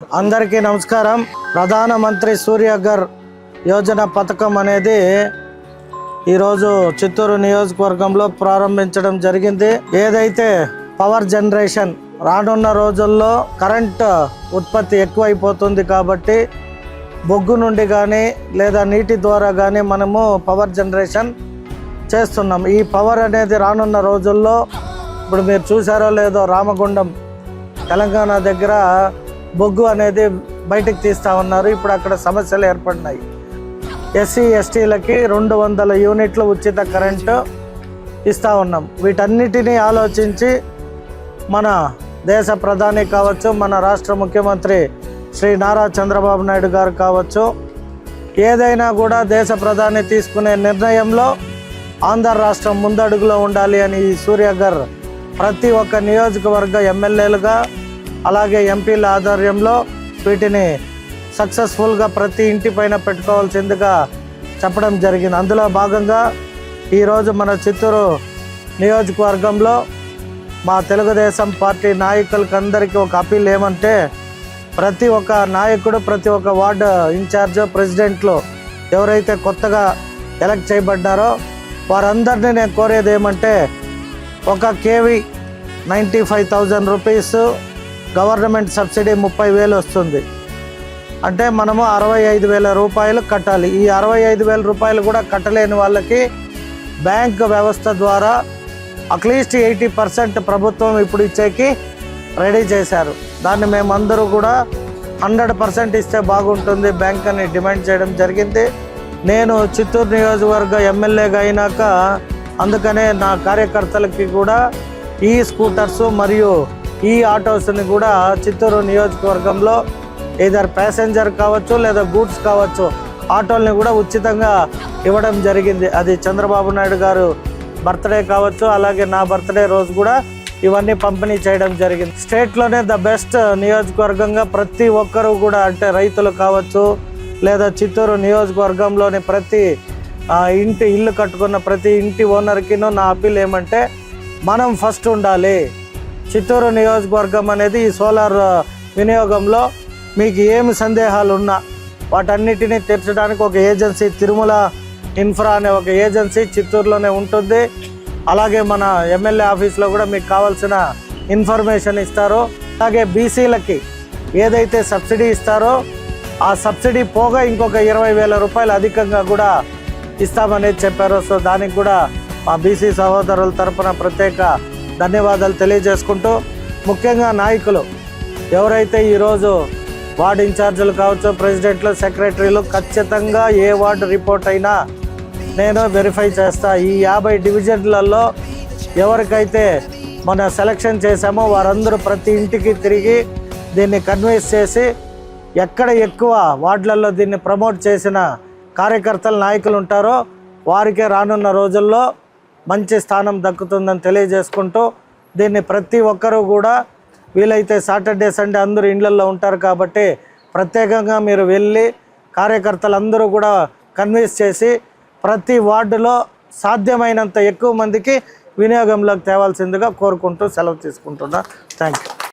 అందరికీ నమస్కారం. ప్రధానమంత్రి సూర్యఘర్ యోజన పథకం అనేది ఈరోజు చిత్తూరు నియోజకవర్గంలో ప్రారంభించడం జరిగింది. ఏదైతే పవర్ జనరేషన్ రానున్న రోజుల్లో కరెంట్ ఉత్పత్తి ఎక్కువైపోతుంది కాబట్టి బొగ్గు నుండి కానీ లేదా నీటి ద్వారా కానీ మనము పవర్ జనరేషన్ చేస్తున్నాం. ఈ పవర్ అనేది రానున్న రోజుల్లో ఇప్పుడు మీరు చూసారో లేదో రామగుండం తెలంగాణ దగ్గర బొగ్గు అనేది బయటకు తీస్తా ఉన్నారు. ఇప్పుడు అక్కడ సమస్యలు ఏర్పడినాయి. ఎస్సీ ఎస్టీలకి రెండు వందల యూనిట్లు ఉచిత కరెంటు ఇస్తూ ఉన్నాం. వీటన్నిటినీ ఆలోచించి మన దేశ ప్రధాని కావచ్చు మన రాష్ట్ర ముఖ్యమంత్రి శ్రీ నారా చంద్రబాబు నాయుడు గారు కావచ్చు ఏదైనా కూడా దేశ ప్రధాని తీసుకునే నిర్ణయంలో ఆంధ్ర రాష్ట్రం ముందడుగులో ఉండాలి అని ఈ సూర్య గారు ప్రతి ఒక్క నియోజకవర్గ ఎమ్మెల్యేలుగా అలాగే ఎంపీల ఆధ్వర్యంలో వీటిని సక్సెస్ఫుల్గా ప్రతి ఇంటి పైన పెట్టుకోవాల్సిందిగా చెప్పడం జరిగింది. అందులో భాగంగా ఈరోజు మన చిత్తూరు నియోజకవర్గంలో మా తెలుగుదేశం పార్టీ నాయకులకి అందరికీ ఒక అపీల్ ఏమంటే ప్రతి ఒక్క నాయకుడు ప్రతి ఒక్క వార్డు ఇన్ఛార్జ్ ప్రెసిడెంట్లు ఎవరైతే కొత్తగా ఎలక్ట్ చేయబడ్డారో వారందరినీ నేను కోరేది ఏమంటే ఒక KV ninety five thousand rupees government subsidy ముప్పై వేలు వస్తుంది. అంటే మనము అరవై ఐదు వేల రూపాయలు కట్టాలి. ఈ అరవై ఐదు వేల రూపాయలు కూడా కట్టలేని వాళ్ళకి బ్యాంక్ వ్యవస్థ ద్వారా అట్లీస్ట్ ఎయిటీ పర్సెంట్ ప్రభుత్వం ఇప్పుడు ఇచ్చేకి రెడీ చేశారు. దాన్ని మేమందరూ కూడా హండ్రెడ్ పర్సెంట్ ఇస్తే బాగుంటుంది. బ్యాంక్ అని డిమాండ్ చేయడం జరిగింది. నేను చిత్తూరు నియోజకవర్గ ఎమ్మెల్యేగా అయినాక అందుకనే నా కార్యకర్తలకి కూడా ఈ స్కూటర్స్ మరియు ఈ ఆటోస్ని కూడా చిత్తూరు నియోజకవర్గంలో ఏదర్ ప్యాసింజర్ కావచ్చు లేదా గూడ్స్ కావచ్చు ఆటోల్ని కూడా ఉచితంగా ఇవ్వడం జరిగింది. అది చంద్రబాబు నాయుడు గారు బర్త్డే కావచ్చు అలాగే నా బర్త్డే రోజు కూడా ఇవన్నీ పంపిణీ చేయడం జరిగింది. స్టేట్లోనే ద బెస్ట్ నియోజకవర్గంగా ప్రతి ఒక్కరూ కూడా అంటే రైతులు కావచ్చు లేదా చిత్తూరు నియోజకవర్గంలోని ప్రతి ఇంటి ఇల్లు కట్టుకున్న ప్రతి ఇంటి ఓనర్కినూ నా అప్పీల్ ఏమంటే మనం ఫస్ట్ ఉండాలి. చిత్తూరు నియోజకవర్గం అనేది ఈ సోలార్ వినియోగంలో మీకు ఏమి సందేహాలు ఉన్నా వాటన్నిటిని తీర్చడానికి ఒక ఏజెన్సీ తిరుమల ఇన్ఫ్రా అనే ఒక ఏజెన్సీ చిత్తూరులోనే ఉంటుంది. అలాగే మన ఎమ్మెల్యే ఆఫీస్లో కూడా మీకు కావాల్సిన ఇన్ఫర్మేషన్ ఇస్తారు. అలాగే బీసీలకి ఏదైతే సబ్సిడీ ఇస్తారో ఆ సబ్సిడీ పోగా ఇంకొక ఇరవై వేల రూపాయలు అధికంగా కూడా ఇస్తామనేది చెప్పారు. సో దానికి కూడా మా బీసీ సహోదరుల తరపున ప్రత్యేక ధన్యవాదాలు తెలియజేసుకుంటూ ముఖ్యంగా నాయకులు ఎవరైతే ఈరోజు వార్డు ఇన్ఛార్జీలు కావచ్చు ప్రెసిడెంట్లు సెక్రటరీలు ఖచ్చితంగా ఏ వార్డు రిపోర్ట్ అయినా నేను వెరిఫై చేస్తా. ఈ యాభై డివిజన్లలో ఎవరికైతే మన సెలక్షన్ చేశామో వారందరూ ప్రతి ఇంటికి తిరిగి దీన్ని కన్విన్స్ చేసి ఎక్కడ ఎక్కువ వార్డులలో దీన్ని ప్రమోట్ చేసిన కార్యకర్తలు నాయకులు ఉంటారో వారికే రానున్న రోజుల్లో మంచి స్థానం దక్కుతుందని తెలియజేసుకుంటూ దీన్ని ప్రతి ఒక్కరూ కూడా వీలైతే సాటర్డే సండే అందరూ ఇండ్లల్లో ఉంటారు కాబట్టి ప్రత్యేకంగా మీరు వెళ్ళి కార్యకర్తలందరూ కూడా కన్విన్స్ చేసి ప్రతి వార్డులో సాధ్యమైనంత ఎక్కువ మందికి వినియోగంలోకి తేవాల్సిందిగా కోరుకుంటూ సెలవు తీసుకుంటున్నా. Thank you